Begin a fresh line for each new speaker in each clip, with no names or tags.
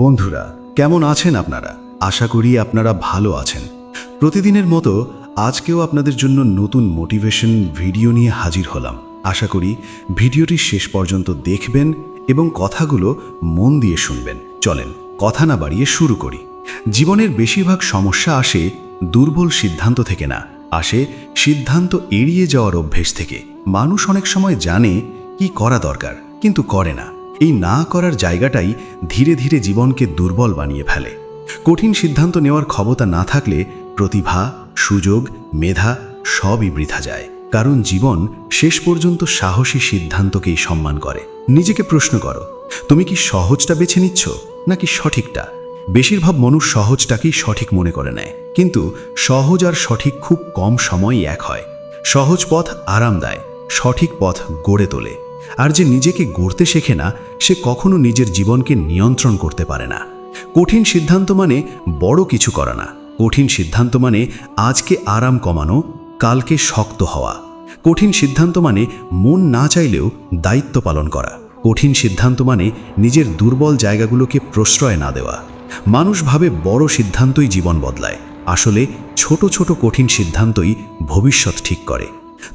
বন্ধুরা, কেমন আছেন আপনারা? আশা করি আপনারা ভালো আছেন। প্রতিদিনের মতো আজকেও আপনাদের জন্য নতুন মোটিভেশন ভিডিও নিয়ে হাজির হলাম। আশা করি ভিডিওটি শেষ পর্যন্ত দেখবেন এবং কথাগুলো মন দিয়ে শুনবেন। চলেন, কথা না বাড়িয়ে শুরু করি। জীবনের বেশিরভাগ সমস্যা আসে দুর্বল সিদ্ধান্ত থেকে না, আসে সিদ্ধান্ত এড়িয়ে যাওয়ার অভ্যেস থেকে। মানুষ অনেক সময় জানে কি করা দরকার, কিন্তু করে না। এই না করার জায়গাটাই ধীরে ধীরে জীবনকে দুর্বল বানিয়ে ফেলে। কঠিন সিদ্ধান্ত নেওয়ার ক্ষমতা না থাকলে প্রতিভা, সুযোগ, মেধা সবই বৃথা যায়। কারণ জীবন শেষ পর্যন্ত সাহসী সিদ্ধান্তকেই সম্মান করে। নিজেকে প্রশ্ন করো, তুমি কি সহজটা বেছে নিচ্ছ নাকি সঠিকটা? বেশিরভাগ মানুষ সহজটাকেই সঠিক মনে করে নেয়। কিন্তু সহজ আর সঠিক খুব কম সময়ই এক হয়। সহজ পথ আরাম দেয় সঠিক পথ গড়ে তোলে। আর যে নিজেকে গড়তে শেখে না, সে কখনো নিজের জীবনকে নিয়ন্ত্রণ করতে পারে না। কঠিন সিদ্ধান্ত মানে বড় কিছু করা না। কঠিন সিদ্ধান্ত মানে আজকে আরাম কমানো, কালকে শক্ত হওয়া। কঠিন সিদ্ধান্ত মানে মন না চাইলেও দায়িত্ব পালন করা। কঠিন সিদ্ধান্ত মানে নিজের দুর্বল জায়গাগুলোকে প্রশ্রয় না দেওয়া। মানুষ ভাবে বড় সিদ্ধান্তই জীবন বদলায়। আসলে ছোট ছোট কঠিন সিদ্ধান্তই ভবিষ্যৎ ঠিক করে।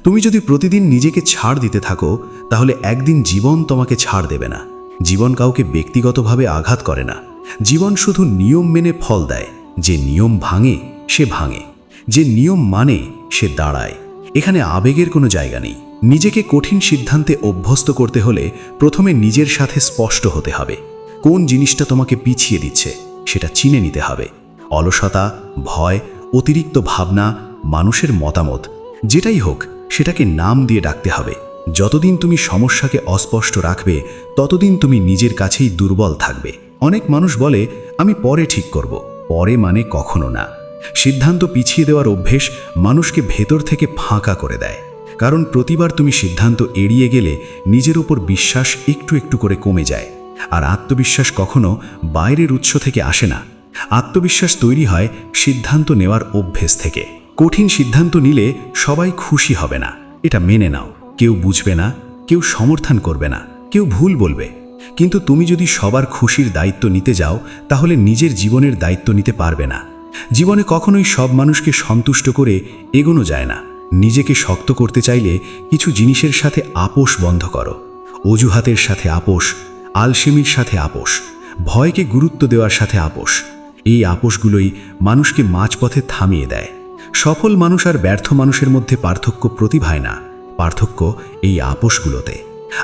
তুমি যদি প্রতিদিন নিজেকে ছাড় দিতে থাকো, তাহলে একদিন জীবন তোমাকে ছাড় দেবে না। জীবন কাউকে ব্যক্তিগতভাবে আঘাত করে না। জীবন শুধু নিয়ম মেনে ফল দেয়। যে নিয়ম ভাঙে, সে ভাঙে। যে নিয়ম মানে সে দাঁড়ায়। এখানে আবেগের কোনো জায়গা নেই। নিজেকে কঠিন সিদ্ধান্তে অভ্যস্ত করতে হলে প্রথমে নিজের সাথে স্পষ্ট হতে হবে। কোন জিনিসটা তোমাকে পিছিয়ে দিচ্ছে, সেটা চিনে নিতে হবে। অলসতা, ভয়, অতিরিক্ত ভাবনা, মানুষের মতামত, যেটাই হোক সেটাকে নাম দিয়ে ডাকতে হবে। যতদিন তুমি সমস্যাকে অস্পষ্ট রাখবে, ততদিন তুমি নিজের কাছেই দুর্বল থাকবে। অনেক মানুষ বলে, আমি পরে ঠিক করব। পরে মানে কখনো না। সিদ্ধান্ত পিছিয়ে দেওয়ার অভ্যেস মানুষকে ভেতর থেকে ফাঁকা করে দেয়। কারণ প্রতিবার তুমি সিদ্ধান্ত এড়িয়ে গেলে নিজের উপর বিশ্বাস একটু একটু করে কমে যায়। আর আত্মবিশ্বাস কখনো বাইরের উৎস থেকে আসে না। আত্মবিশ্বাস তৈরি হয় সিদ্ধান্ত নেওয়ার অভ্যেস থেকে। কঠিন সিদ্ধান্ত নিলে সবাই খুশি হবে না। এটা মেনে নাও। কেউ বুঝবে না, কেউ সমর্থন করবে না, কেউ ভুল বলবে। কিন্তু তুমি যদি সবার খুশির দায়িত্ব নিতে যাও, তাহলে নিজের জীবনের দায়িত্ব নিতে পারবে না। জীবনে কখনোই সব মানুষকে সন্তুষ্ট করে এগোনো যায় না। নিজেকে শক্ত করতে চাইলে কিছু জিনিসের সাথে আপোষ বন্ধ করো। অজুহাতের সাথে আপোষ, আলসেমির সাথে আপোষ, ভয়কে গুরুত্ব দেওয়ার সাথে আপোষ। এই আপোষগুলোই মানুষকে মাঝপথে থামিয়ে দেয়। সফল মানুষ আর ব্যর্থ মানুষের মধ্যে পার্থক্য প্রতিভায় না, পার্থক্য এই আপোষগুলোতে।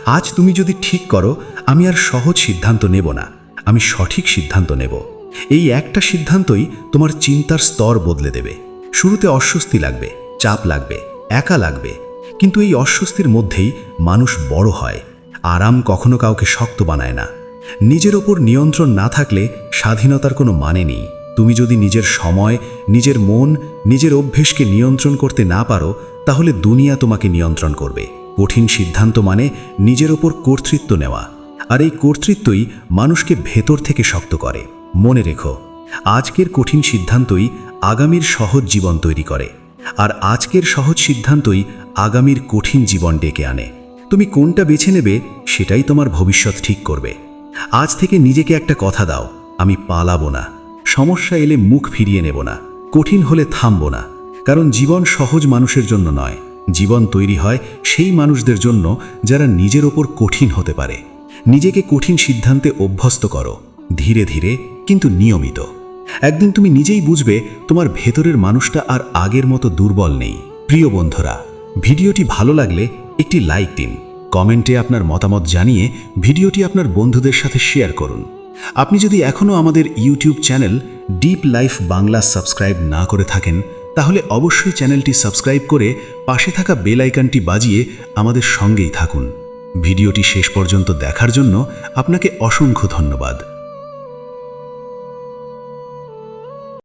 আজ তুমি যদি ঠিক করো, আমি আর সহজ সিদ্ধান্ত নেব না, আমি সঠিক সিদ্ধান্ত নেব। এই একটা সিদ্ধান্তই তোমার চিন্তার স্তর বদলে দেবে। শুরুতে অস্বস্তি লাগবে, চাপ লাগবে, একা লাগবে। কিন্তু এই অস্বস্তির মধ্যেই মানুষ বড় হয়। আরাম কখনো কাউকে শক্ত বানায় না। নিজের ওপর নিয়ন্ত্রণ না থাকলে স্বাধীনতার কোনো মানে নেই। তুমি যদি নিজের সময়, নিজের মন, নিজের অভ্যেসকে নিয়ন্ত্রণ করতে না পারো, তাহলে দুনিয়া তোমাকে নিয়ন্ত্রণ করবে। কঠিন সিদ্ধান্ত মানে নিজের ওপর কর্তৃত্ব নেওয়া। আর এই কর্তৃত্বই মানুষকে ভেতর থেকে শক্ত করে। মনে রেখো, আজকের কঠিন সিদ্ধান্তই আগামীর সহজ জীবন তৈরি করে। আর আজকের সহজ সিদ্ধান্তই আগামীর কঠিন জীবন ডেকে আনে। তুমি কোনটা বেছে নেবে, সেটাই তোমার ভবিষ্যৎ ঠিক করবে। আজ থেকে নিজেকে একটা কথা দাও, আমি পালাবো না। সমস্যা এলে মুখ ফিরিয়ে নেব না, কঠিন হলে থামবো না, কারণ জীবন সহজ মানুষের জন্য নয়। জীবন তৈরি হয় সেই মানুষদের জন্য যারা নিজের ওপর কঠিন হতে পারে। নিজেকে কঠিন সিদ্ধান্তে অভ্যস্ত করো, ধীরে ধীরে কিন্তু নিয়মিত। একদিন তুমি নিজেই বুঝবে তোমার ভেতরের মানুষটা আর আগের মতো দুর্বল নেই। প্রিয় বন্ধুরা, ভিডিওটি ভালো লাগলে একটি লাইক দিন। কমেন্টে আপনার মতামত জানিয়ে ভিডিওটি আপনার বন্ধুদের সাথে শেয়ার করুন। আপনি যদি এখনও আমাদের YouTube channel deep life Bangla subscribe না করে থাকেন, তাহলে অবশ্যই চ্যানেলটি সাবস্ক্রাইব করে পাশে থাকা বেল আইকনটি বাজিয়ে আমাদের সঙ্গেই থাকুন। ভিডিওটি শেষ পর্যন্ত দেখার জন্য আপনাকে অসংখ্য ধন্যবাদ।